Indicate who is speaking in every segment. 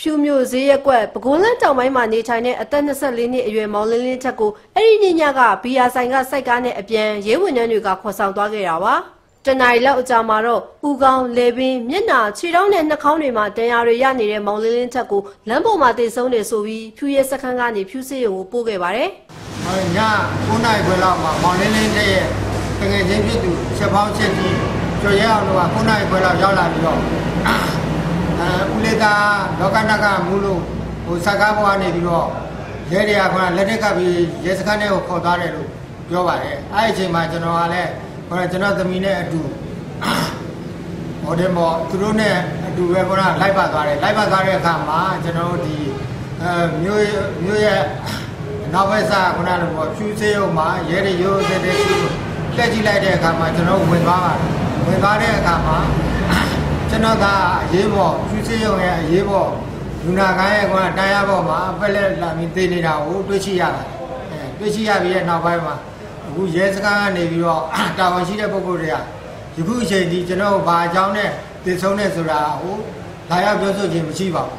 Speaker 1: ဖြူမျိုးဈေးရက်ကွက်ပဲခူးလန်းတောင်ပိုင်းမှာနေထိုင်တဲ့အသက်24နှစ်အရွယ်မောင်လင်းလင်းချက်ကိုအဲ့ဒီညညကဘီယာဆိုင်ကစိုက်ကားနဲ့အပြန်ရဲဝင်နှန်းတွေကခေါ်ဆောင်သွားခဲ့တာပါတနင်္လာရီလောက်အကြာမှာတော့ဥကောင်းလေပင်မျက်နာခြေထောက်နဲ့နှာခေါင်းတွေမှာဒဏ်ရာတွေရနေတဲ့မောင်လင်းလင်းချက်ကိုလမ်းပေါ်မှာတည်ဆုံးနေဆိုပြီးဖြူရဲစခန်းကနေဖြူစေးရုံကိုပို့ခဲ့ပါတယ်
Speaker 2: ဟိုည9နာရီခွဲလောက်မှာမောင်လင်းလင်းတဲ့ရဲ့တကယ်ချင်းဖြစ်သူချက်ပေါင်းချက်ကြီးကျော်ရဲအောင်လို့က9နာရီခွဲလောက်ရောက်လာပြီးတော့ အဲဦးလေးသားလောကနကမူလို့ဟိုစကားဘွားနေပြီးတော့ရဲတွေကကလက်ထက်ကပ်ပြီးရဲစခန်းထဲကိုခေါ်သွားတယ်လို့ပြောပါတယ်အဲ့ဒီအချိန်မှာကျွန်တော်ကလည်းဟိုကျွန်တော်သမီးနဲ့အတူဟိုတဲ့မော်သူတို့နဲ့အတူပဲခေါ်လိုက်ပါသွားတယ်လိုက်ပါသွားတဲ့အခါမှာကျွန်တော်တို့ဒီအဲမျိုးမျိုးရဲ့နောက်ဘက်စားခုနကလိုဖြူစေးရုံမှာရဲတွေရိုးတဲ့တဲ့ရှိလို့တက်ကြည့်လိုက်တဲ့အခါမှာကျွန်တော်ဝင်သွားပါတယ်ဝင်သွားတဲ့အခါမှာ ကျွန်တော်ကအရေးပေါ်ဖြူစေးရုံရဲ့အရေးပေါ်လူနာကိုင်းရဲ့ကွာတန်ရပေါ်မှာပက်လက်လာပြီးသိနေတာကိုတွေ့ရှိရတာအဲတွေ့ရှိရပြီးတဲ့နောက်ပိုင်းမှာအခုရဲစခန်းကနေပြီးတော့တာဝန်ရှိတဲ့ပုဂ္ဂိုလ်တွေကယခုအချိန်ဒီကျွန်တော်ဘာအကြောင်းနဲ့တည်ဆုံးနေဆိုတာဟိုလာရောက်ပြောဆိုခြင်းမရှိပါဘူး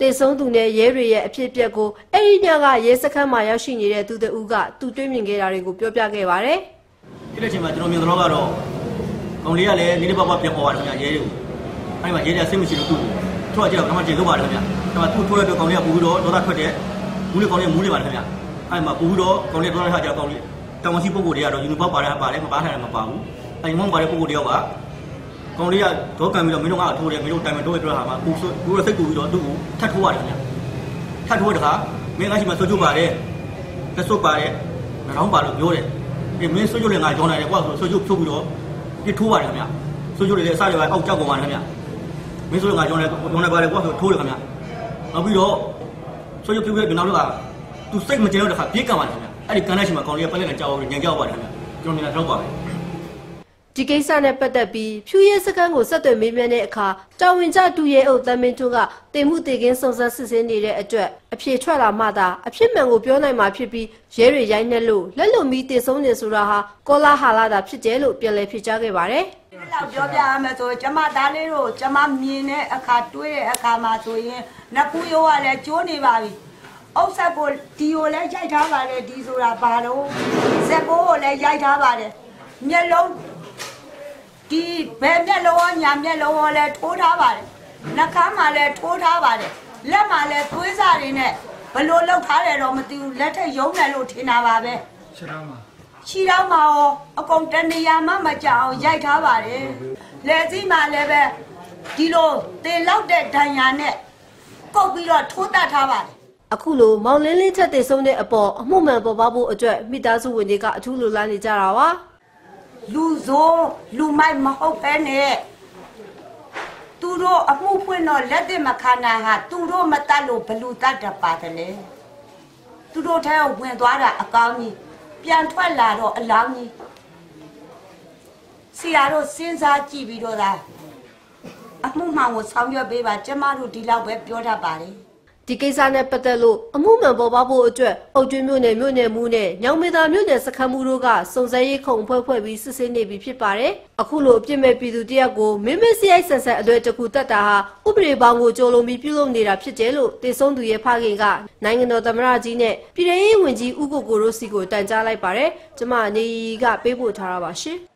Speaker 1: တည်ဆုံးသူနဲ့ရဲတွေရဲ့အဖြစ်အပျက်ကိုအဲ့ဒီညကရဲစခန်းမှာရောက်ရှိနေတဲ့သူတဦးကသူတွေ့မြင်ခဲ့တာတွေကိုပြောပြခဲ့ပါတယ်
Speaker 3: ဒီတဲ့အချိန်မှာကျွန်တော်မြင်တော့ကတော့ ကောင်လေးကလည်းလေးလေးပါးပါးပြန်ပေါ်ပါတယ်ခင်ဗျရဲတွေကိုအဲ့ဒီမှာရဲတွေကစိတ်မရှိလို့သူ့ကိုထွက်ကြတော့ကမှကျေလုပ်ပါတယ်ခင်ဗျအဲ့မှာသူ့ထိုးတဲ့အတွက်ကောင်လေးကပူပြီးတော့ဒေါသထွက်တဲ့မူးလေးကောင်လေးမူးနေပါတယ်ခင်ဗျအဲ့မှာပူပြီးတော့ကောင်လေးဒေါသထွက်ကြကောင်လေးတောင်စီပုဂ္ဂိုလ်တွေကတော့ယူနီဖောင်းပါတယ်ပါတယ်မပါထားတယ်မပါဘူးအဲ့ဒီမောင်းပါတဲ့ပုဂ္ဂိုလ်တယောက်ကကောင်လေးကဒေါကန်ပြီးတော့မင်းတို့ကထိုးတယ်မင်းတို့တိုင်မတိုးရတော့ဟာမှာပူဆိုပူရစိတ်ပူပြီးတော့သူ့ကိုထတ်ထိုးရတယ်ခင်ဗျထတ်ထိုးတဲ့ခါမင်းကရှိမှဆွတ်ကြပါတယ်လက်စွပ်ပါတယ်နှောင်းပါလို့ပြောတယ်ဒီမင်းဆွေးကြလည်းငါကြောင်းနိုင်တယ်ကွာဆိုဆွေးကြဖြုတ်ပြီးတော့ ပြထိုးပါတယ်ခင်ဗျဆွေးကြလည်းအစားရပါအောက်ကြောက်ကုန်ပါတယ်ခင်ဗျမင်းဆိုလည်းငါကြောင်းနိုင်ကြောင်းနိုင်ပါတယ်ကွာဆိုထိုးတယ်ခင်ဗျနောက်ပြီးတော့ဆွေးကြဖြုတ်ပြီးတော့နောက်တော့သူစိတ်မကျတော့တဲ့ခါပြေးကံပါတယ်ခင်ဗျအဲ့ဒီကန်တဲ့ချိန်မှာကောင်လေးကပလက်နဲ့ကြောက်ညံကြောက်ပါတယ်ခင်ဗျကျွန်တော်မြင်တာတော့ပါပဲ
Speaker 1: ဒီကိစ္စနဲ့ပတ်သက်ပြီးဖြူရဲစခန်းကိုဆက်သွယ်မေးမြန်းတဲ့အခါတာဝန်ကျတူရဲအုပ်တမင်းထွန်းကတင်မှုတေကင်းစုံစမ်းစစ်ဆေးနေတဲ့အတွက်အဖြေထွက်လာမှသာအဖြစ်မှန်ကိုပြောနိုင်မှာဖြစ်ပြီးရဲတွေရိုက်နှက်လို့လက်လုံမီတည်ဆုံးနေဆိုတာဟာကောလာဟာလာတာဖြစ်တယ်လို့ပြန်လည်ဖြေကြားခဲ့ပါတယ်
Speaker 4: ဒီလောက်ပြောပြရမယ်ဆိုကျမသားလေးတို့ကျမမြင်တဲ့အခါတွေးတဲ့အခါမှာဆိုရင်နဖူးရိုးကလည်းကျိုးနေပါပြီ။အုပ်ဆက်ကိုဒီကိုလည်းရိုက်ထားပါတယ်ဒီဆိုတာဘာလို့ဇက်ကိုကိုလည်းရိုက်ထားပါတယ်။မျက်လုံး ဒီဘယ်မျက်လုံးရောညာမျက်လုံးရောလည်းထိုးထားပါတယ်။နှာခမ်းမှာလည်းထိုးထားပါတယ်။လက်မှာလည်းသွေးစားတွေနဲ့ဘလို့လောက်ထားတယ်တော့မသိဘူးလက်ထက်ယုံတယ်လို့ထင်တာပါပဲ။
Speaker 2: ခြေထောက်မှာ
Speaker 4: ခြေတော့မှာရောအကုန်တနေရာမှမကြအောင်ရိုက်ထားပါတယ်လက်စည်းမှာလည်းပဲဒီလိုတင်လောက်တဲ့ဒဏ်ရာနဲ့ကုတ်ပြီးတော့ထိုးတတ်ထားပါတယ်
Speaker 1: အခုလိုမောင်လင်းလင်းချက်တည်ဆုံးတဲ့အပေါ်အမှုမှန်ပေါ်ပေါက်ဖို့အတွက်မိသားစုဝင်တွေကအထူးလိုလားနေကြတာပါ
Speaker 4: လူဆိုးလူမိုက်မဟုတ်ပဲနဲ့သူတို့အမှုဖွင့်တော့လက်သက်မခန္ဓာဟာသူတို့မတတ်လို့ဘလူတတ်တတ်ပါတယ်လေသူတို့ထဲကိုဝင်သွားတာအကောင်းကြီးပြန်ထွက်လာတော့အလောင်းကြီးဆရာတို့စဉ်းစားကြည့်ပြီးတော့သာအမှုမှန်ကိုဆောင်ရွက်ပေးပါကျမတို့ဒီလောက်ပဲပြောတတ်ပါတယ်
Speaker 1: ဒီကိစ္စနဲ့ပတ်သက်လို့အမှုမှန်ပေါ်ပေါက်ဖို့အတွက်အုတ်ကျွန်းမြို့နယ်မြို့နယ်မှုနဲ့ညောင်မေသာမြို့နယ်စခန်းမှုတို့ကစုံစမ်းရေးခုံအဖွဲ့ဖွဲ့ပြီးစစ်ဆေးနေပြီဖြစ်ပါတယ်။အခုလိုအပြစ်မဲ့ပြည်သူတယောက်ကိုမင်းမစီရိုက်ဆန်ဆန်အလွယ်တကူတတ်တာဟာဥပဒေပေါင်းကိုကြိုးလုံးပြီးပြုလုပ်နေတာဖြစ်တယ်လို့တေဆုံးသူရဲ့ဖခင်ကနိုင်ငံတော်သမ္မတကြီးနဲ့ပြည်ထောင်ရေးဝန်ကြီးဦးကိုကိုရိုစီကိုတန်ကြားလိုက်ပါတယ်။ကျမနေရီကပေးပို့ထားတာပါရှင်။